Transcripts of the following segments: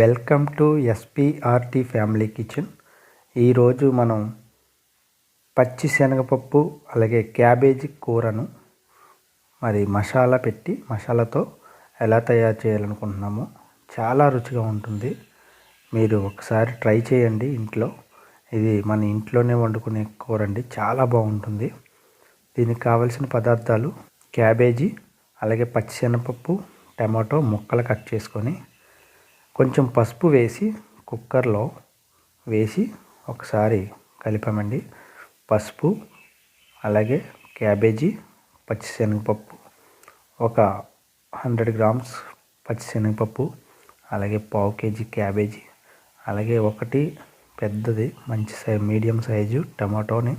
Welcome to SPRT family kitchen. ఈరోజు మనం పచ్చి శనగపప్పు అలాగే క్యాబేజీ కూరను మరి మసాలా పెట్టి మసాలాతో ఎలా తయారు చేయాలనుకుంటున్నామో చాలా రుచిగా ఉంటుంది. మీరు ఒకసారి ట్రై చేయండి ఇంట్లో. ఇది మన ఇంట్లోనే వండుకునే కూర అండి చాలా బాగుంటుంది. దీనికి కావలసిన పదార్థాలు క్యాబేజీ అలాగే పచ్చి శనగపప్పు టమాటో ముక్కలు కట్ చేసుకొని కొంచెం పసుపు వేసి కుక్కర్లో వేసి ఒకసారి కలిపామండి. పసుపు అలాగే క్యాబేజీ పచ్చిశనగపప్పు ఒక హండ్రెడ్ గ్రామ్స్ పచ్చిశనగపప్పు అలాగే పావు కేజీ క్యాబేజీ అలాగే ఒకటి పెద్దది మంచి సై మీడియం సైజు టమాటోని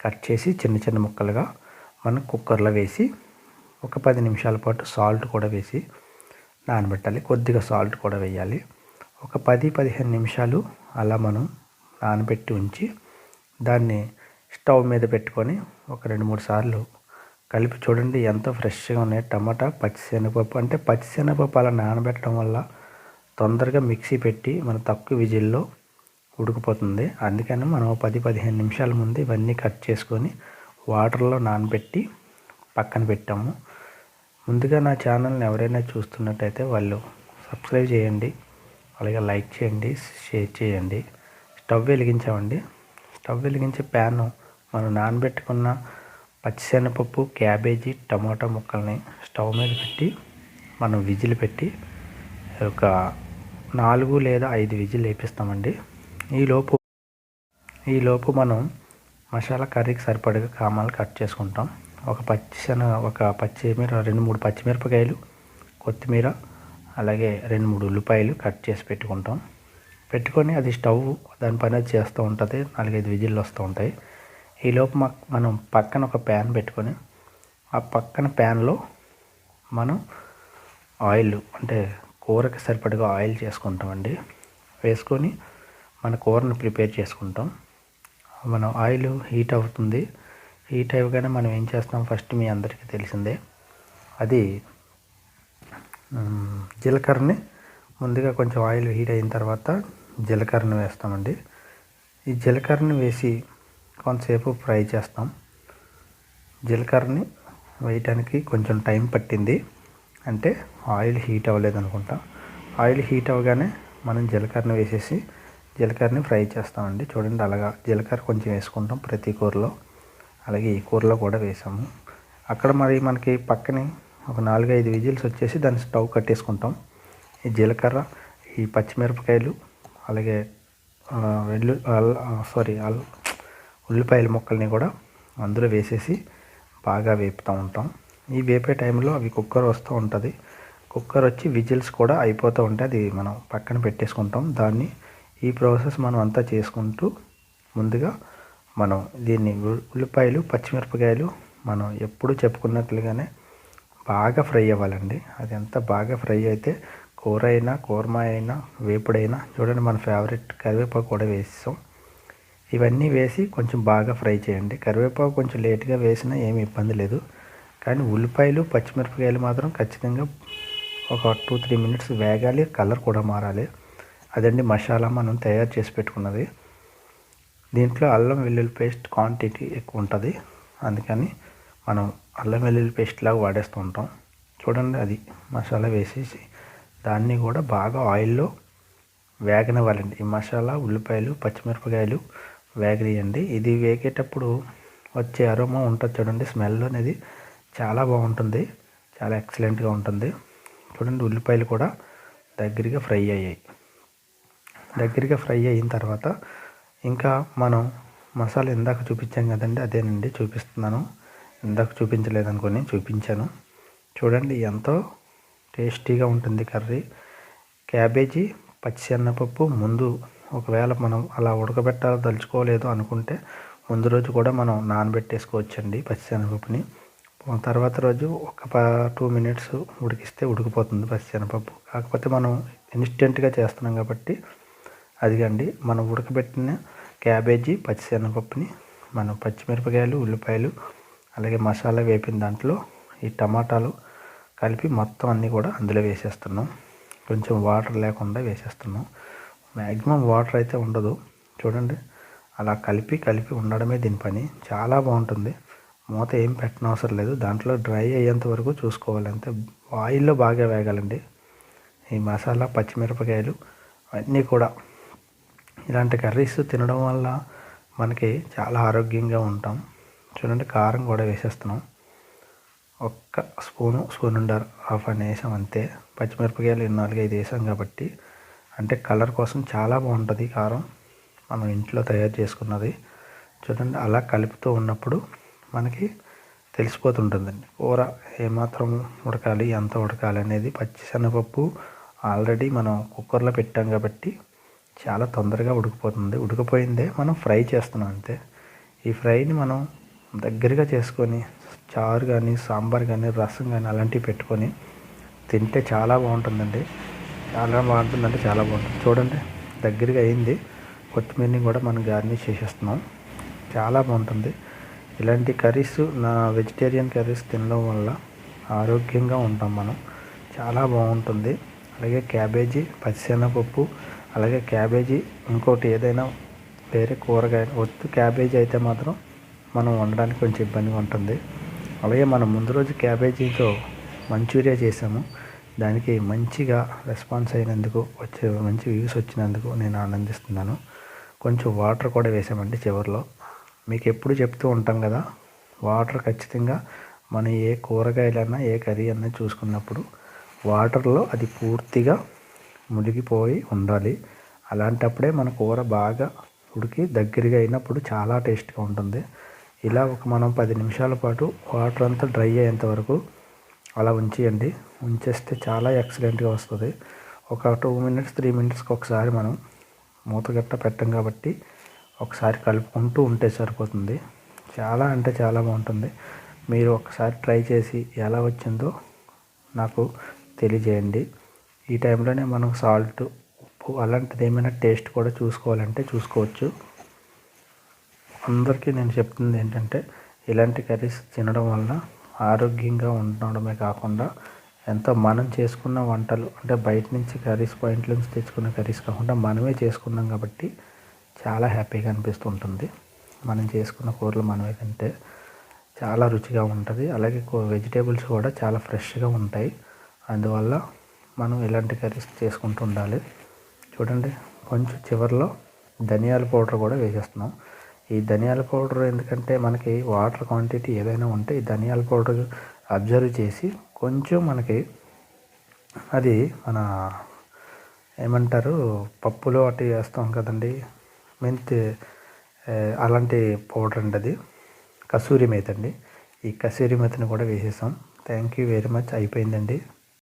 కట్ చేసి చిన్న చిన్న ముక్కలుగా మనం కుక్కర్లో వేసి ఒక పది నిమిషాల పాటు సాల్ట్ కూడా వేసి నానబెట్టాలి. కొద్దిగా సాల్ట్ కూడా వేయాలి. ఒక పది పదిహేను నిమిషాలు అలా మనం నానబెట్టి ఉంచి దాన్ని స్టవ్ మీద పెట్టుకొని ఒక రెండు మూడు సార్లు కలిపి చూడండి ఎంతో ఫ్రెష్గా ఉన్నాయి. టమాటా పచ్చిశనగపప్పు అంటే పచ్చిశనగపప్పు అలా నానబెట్టడం వల్ల తొందరగా మిక్సీ పెట్టి మన తక్కువ విజిల్లో ఉడికిపోతుంది. అందుకని మనం పది పదిహేను నిమిషాల ముందు ఇవన్నీ కట్ చేసుకొని వాటర్లో నానబెట్టి పక్కన పెట్టాము. ముందుగా నా ఛానల్ని ఎవరైనా చూస్తున్నట్టయితే వాళ్ళు సబ్స్క్రైబ్ చేయండి. అలాగే లైక్ చేయండి షేర్ చేయండి. స్టవ్ వెలిగించామండి. స్టవ్ వెలిగించే ప్యాను మనం నానబెట్టుకున్న పచ్చిశనగపప్పు క్యాబేజీ టమాటా ముక్కల్ని స్టవ్ మీద పెట్టి మనం విజిల్ పెట్టి ఒక నాలుగు లేదా ఐదు విజిల్ వేపిస్తామండి. ఈలోపు ఈలోపు మనం మసాలా కర్రీకి సరిపడగా కామాలు కట్ చేసుకుంటాం. ఒక పచ్చిశనగ ఒక పచ్చిమిర రెండు మూడు పచ్చిమిరపకాయలు కొత్తిమీర అలాగే రెండు మూడు ఉల్లిపాయలు కట్ చేసి పెట్టుకుంటాం. పెట్టుకొని అది స్టవ్ దాని పని అది చేస్తూ ఉంటుంది. నాలుగైదు విజిల్లు వస్తూ ఉంటాయి. ఈలోపు మనం పక్కన ఒక ప్యాన్ పెట్టుకొని ఆ పక్కన ప్యాన్లో మనం ఆయిల్ అంటే కూరకి సరిపడగా ఆయిల్ చేసుకుంటామండి. వేసుకొని మన కూరను ప్రిపేర్ చేసుకుంటాం. మనం ఆయిల్ హీట్ అవుతుంది. హీట్ అవ్వగానే మనం ఏం చేస్తాం? ఫస్ట్ మీ అందరికీ తెలిసిందే. అది జీలకర్రని ముందుగా కొంచెం ఆయిల్ హీట్ అయిన తర్వాత జీలకర్రని వేస్తామండి. ఈ జీలకర్రని వేసి కొంతసేపు ఫ్రై చేస్తాం. జీలకర్రని వేయటానికి కొంచెం టైం పట్టింది. అంటే ఆయిల్ హీట్ అవ్వలేదు అనుకుంటా. ఆయిల్ హీట్ అవ్వగానే మనం జీలకర్రని వేసేసి జీలకర్రని ఫ్రై చేస్తామండి. చూడండి అలాగా జీలకర్ర కొంచెం వేసుకుంటాం ప్రతి కూరలో. అలాగే ఈ కూరలో కూడా వేసాము. అక్కడ మరి మనకి పక్కనే ఒక నాలుగైదు విజిల్స్ వచ్చేసి దాన్ని స్టవ్ కట్టేసుకుంటాం. ఈ జీలకర్ర ఈ పచ్చిమిరపకాయలు అలాగే వెల్లు సారీ ఉల్లిపాయల ముక్కల్ని కూడా అందులో వేసేసి బాగా వేపుతూ ఉంటాం. ఈ వేపే టైంలో అవి కుక్కర్ వస్తూ ఉంటుంది. కుక్కర్ వచ్చి విజిల్స్ కూడా అయిపోతూ ఉంటాయి అది మనం పక్కన పెట్టేసుకుంటాం. దాన్ని ఈ ప్రాసెస్ మనం అంతా చేసుకుంటూ ముందుగా మనం దీన్ని ఉల్లిపాయలు పచ్చిమిరపకాయలు మనం ఎప్పుడు చెప్పుకున్నట్లుగానే బాగా ఫ్రై అవ్వాలండి. అది ఎంత బాగా ఫ్రై అయితే కూర అయినా కూరమా అయినా వేపుడైనా చూడండి మన ఫేవరెట్ కరివేపాకు కూడా వేసాం ఇవన్నీ వేసి కొంచెం బాగా ఫ్రై చేయండి. కరివేపాకు కొంచెం లేట్గా వేసినా ఏమి ఇబ్బంది లేదు. కానీ ఉల్లిపాయలు పచ్చిమిరపకాయలు మాత్రం ఖచ్చితంగా ఒక టూ త్రీ మినిట్స్ వేగాలి కలర్ కూడా మారాలి. అదండి మసాలా మనం తయారు చేసి పెట్టుకున్నది. దీంట్లో అల్లం వెల్లుల్లి పేస్ట్ క్వాంటిటీ ఎక్కువ ఉంటుంది. అందుకని మనం అల్లం వెల్లుల్లి పేస్ట్ లాగా వాడేస్తూ ఉంటాం. చూడండి అది మసాలా వేసేసి దాన్ని కూడా బాగా ఆయిల్లో వేగనివ్వాలండి. ఈ మసాలా ఉల్లిపాయలు పచ్చిమిరపకాయలు వేగనియండి ఇది వేగేటప్పుడు వచ్చే అరోమా ఉంటుంది చూడండి. స్మెల్ అనేది చాలా బాగుంటుంది. చాలా ఎక్సలెంట్గా ఉంటుంది. చూడండి ఉల్లిపాయలు కూడా దగ్గరగా ఫ్రై అయ్యాయి. దగ్గరగా ఫ్రై అయిన తర్వాత ఇంకా మనం మసాలా ఇందాక చూపించాం కదండి అదేనండి చూపిస్తున్నాను. ఇందాక చూపించలేదనుకొని చూపించాను. చూడండి ఎంతో టేస్టీగా ఉంటుంది కర్రీ. క్యాబేజీ పచ్చిసెన్నపప్పు ముందు ఒకవేళ మనం అలా ఉడకబెట్టాలో తలుచుకోలేదు అనుకుంటే ముందు రోజు కూడా మనం నానబెట్టేసుకోవచ్చండి పచ్చిశనగపప్పుని. తర్వాత రోజు ఒక టూ మినిట్స్ ఉడికిస్తే ఉడికిపోతుంది పచ్చిశనగపప్పు. కాకపోతే మనం ఇన్స్టెంట్గా చేస్తున్నాం కాబట్టి అదిగండి మనం ఉడకబెట్టిన క్యాబేజీ పచ్చిశనగపప్పుని మనం పచ్చిమిరపకాయలు ఉల్లిపాయలు అలాగే మసాలా వేపిన దాంట్లో ఈ టమాటాలు కలిపి మొత్తం అన్నీ కూడా అందులో వేసేస్తున్నాం. కొంచెం వాటర్ లేకుండా వేసేస్తున్నాం. మ్యాక్సిమం వాటర్ అయితే ఉండదు. చూడండి అలా కలిపి కలిపి ఉండడమే దీని పని. చాలా బాగుంటుంది. మూత ఏం పెట్టనవసరం లేదు. దాంట్లో డ్రై అయ్యేంత వరకు చూసుకోవాలి అంతే ఆయిల్లో బాగా వేగాలండి. ఈ మసాలా పచ్చిమిరపకాయలు అన్నీ కూడా ఇలాంటి కర్రీస్ తినడం వల్ల మనకి చాలా ఆరోగ్యంగా ఉంటాం. చూడండి కారం కూడా వేసేస్తున్నాం. ఒక్క స్పూను స్పూన్ ఉండర్ హాఫ్ అని వేసాం అంతే. పచ్చిమిరపకాయలు నాలుగు ఐదు వేసాం కాబట్టి అంటే కలర్ కోసం చాలా బాగుంటుంది కారం. మనం ఇంట్లో తయారు చేసుకున్నది. చూడండి అలా కలుపుతూ ఉన్నప్పుడు మనకి తెలిసిపోతుంటుందండి. కూర ఏమాత్రం ఉడకాలి ఎంత ఉడకాలి అనేది పచ్చిశనగపప్పు ఆల్రెడీ మనం కుక్కర్లో పెట్టాం కాబట్టి చాలా తొందరగా ఉడికిపోతుంది. ఉడికిపోయిందే మనం ఫ్రై చేస్తున్నాం అంతే. ఈ ఫ్రైని మనం దగ్గరగా చేసుకొని చారు కానీ సాంబార్ కానీ రసం కానీ అలాంటివి పెట్టుకొని తింటే చాలా బాగుంటుందండి. చాలా బాగుంటుందంటే చాలా బాగుంటుంది. చూడండి దగ్గరగా అయింది. కొత్తిమీరని కూడా మనం గార్నిష్ చేసేస్తున్నాం. చాలా బాగుంటుంది. ఇలాంటి కర్రీస్ నా వెజిటేరియన్ కర్రీస్ తినడం వల్ల ఆరోగ్యంగా ఉంటాం మనం. చాలా బాగుంటుంది. అలాగే క్యాబేజీ పచ్చిశనగపప్పు అలాగే క్యాబేజీ ఇంకోటి ఏదైనా వేరే కూరగాయ ఒత్తు క్యాబేజీ అయితే మాత్రం మనం వండడానికి కొంచెం ఇబ్బందిగా ఉంటుంది. అలాగే మనం ముందు రోజు క్యాబేజీతో మంచూరియా చేసాము. దానికి మంచిగా రెస్పాన్స్ అయినందుకు వచ్చే మంచి వ్యూస్ వచ్చినందుకు నేను ఆనందిస్తున్నాను. కొంచెం వాటర్ కూడా వేసామండి చివరిలో. మీకు ఎప్పుడు చెప్తూ ఉంటాం కదా వాటర్ ఖచ్చితంగా మనం ఏ కూరగాయలన్నా ఏ కర్రీ అన్నా చూసుకున్నప్పుడు వాటర్లో అది పూర్తిగా మునిగిపోయి ఉండాలి. అలాంటప్పుడే మన కూర బాగా ఉడికి దగ్గరగా అయినప్పుడు చాలా టేస్ట్గా ఉంటుంది. ఇలా ఒక మనం పది నిమిషాల పాటు వాటర్ అంతా డ్రై అయ్యేంత వరకు అలా ఉంచేయండి. ఉంచేస్తే చాలా ఎక్సలెంట్గా వస్తుంది. ఒక టూ మినిట్స్ త్రీ మినిట్స్కి ఒకసారి మనం మూతగట్ట పెట్టం కాబట్టి ఒకసారి కలుపుకుంటూ ఉంటే సరిపోతుంది. చాలా అంటే చాలా బాగుంటుంది. మీరు ఒకసారి ట్రై చేసి ఎలా వచ్చిందో నాకు తెలియజేయండి. ఈ టైంలోనే మనం సాల్ట్ ఉప్పు అలాంటిది ఏమైనా టేస్ట్ కూడా చూసుకోవాలంటే చూసుకోవచ్చు. అందరికీ నేను చెప్తుంది ఏంటంటే ఇలాంటి కర్రీస్ తినడం వల్ల ఆరోగ్యంగా ఉండడమే కాకుండా ఎంతో మనం చేసుకున్న వంటలు అంటే బయట నుంచి కర్రీస్ పాయింట్ నుంచి తెచ్చుకున్న కర్రీస్ కాకుండా మనమే చేసుకున్నాం కాబట్టి చాలా హ్యాపీగా అనిపిస్తుంటుంది మనం చేసుకున్న కూరలు మనమే తింటే చాలా రుచిగా ఉంటుంది. అలాగే వెజిటేబుల్స్ కూడా చాలా ఫ్రెష్గా ఉంటాయి. అందువల్ల మనం ఇలాంటి కర్రీస్ చేసుకుంటూ ఉండాలి. చూడండి కొంచెం చివరిలో ధనియాల పౌడర్ కూడా వేసేస్తున్నాం. ఈ ధనియాల పౌడర్ ఎందుకంటే మనకి వాటర్ క్వాంటిటీ ఏదైనా ఉంటే ఈ ధనియాల పౌడర్ అబ్జర్వ్ చేసి కొంచెం మనకి అది మన ఏమంటారు పప్పులో అటు వేస్తాం కదండి మెంతి అలాంటి పౌడర్ అండి అది. కసూరి మేత అండి. ఈ కసూరి మేతను కూడా వేసేసాం. Thank you very much. అయిపోయిందండి.